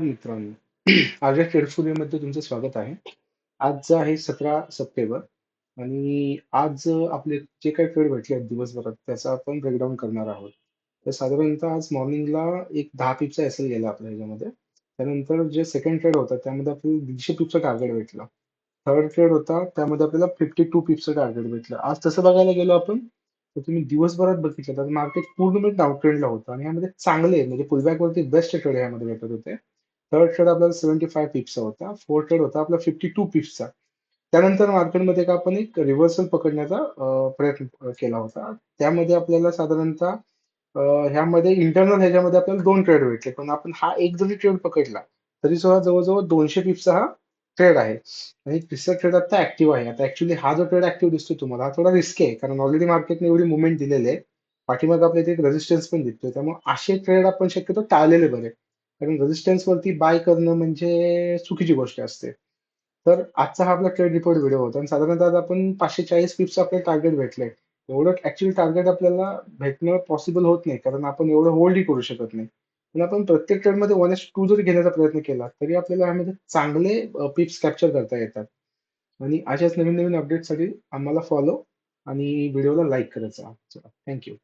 मित्रांनो. आज ट्रेड स्टुडिओमध्ये तुमचं स्वागत आहे. आज आहे सतरा सप्टेंबर आणि आज आपले जे काही ट्रेड भेटले आहेत दिवसभरात त्याचा आपण ब्रेकडाऊन करणार आहोत. तर साधारणतः आज मॉर्निंगला एक दहा पिपचा एस एल गेला आपल्या ह्याच्यामध्ये. त्यानंतर जे सेकंड ट्रेड होता त्यामध्ये आपल्याला दीडशे पिपचं टार्गेट भेटलं. थर्ड ट्रेड होता त्यामध्ये आपल्याला फिफ्टी टू पिपचं टार्गेट भेटलं. आज तसं बघायला गेलो आपण तर तुम्ही दिवसभरात बघितलं तर मार्केट पूर्णपणे डाऊन ट्रेंडला होतं आणि यामध्ये चांगले म्हणजे पुलबॅक वरती बेस्ट ट्रेड यामध्ये भेटत होते. थर्ड ट्रेड आपल्याला सेव्हन्टी फाय पिप्सचा होता. फोर्थ ट्रेड होता आपला फिफ्टी टू पिप्सचा त्यानंतर मार्केटमध्ये का आपण एक रिव्हर्सल पकडण्याचा प्रयत्न केला होता. त्यामध्ये आपल्याला साधारणतः ह्यामध्ये इंटरनल ह्याच्यामध्ये आपल्याला दोन ट्रेड भेटले. पण आपण हा एक जरी ट्रेड पकडला तरी सुद्धा जवळजवळ दोनशे पिप्सचा हा ट्रेड आहे. आणि तिसरा ट्रेड आता ऍक्टिव्ह आहे. आता ऍक्च्युली हा जो ट्रेड ऍक्टिव्ह दिसतो तुम्हाला हा थोडा रिस्की आहे. कारण ऑलरेडी मार्केटने एवढी मुवमेंट दिलेली आहे. पाठीमागे आपल्या इथे एक रेजिस्टन्स पण दिसतोय. त्यामुळे असे ट्रेड आपण शक्यतो टाळलेले बरे. कारण रेजिस्टन्स वरती बाय करणं म्हणजे चुकीची गोष्ट असते. तर आजचा हा आपला ट्रेड रिपोर्ट व्हिडिओ होता आणि साधारणतः आपण पाचशे चाळीस पिप्स आपले टार्गेट भेटले. एवढं ऍक्च्युअली टार्गेट आपल्याला भेटणं पॉसिबल होत नाही कारण आपण एवढं होल्डही करू शकत नाही. पण आपण प्रत्येक ट्रेडमध्ये वन एस टू जरी घेण्याचा प्रयत्न केला तरी आपल्याला यामध्ये चांगले पिप्स कॅप्चर करता येतात. आणि अशाच नवीन नवीन अपडेटसाठी आम्हाला फॉलो आणि व्हिडिओला लाईक करायचा जा. थँक्यू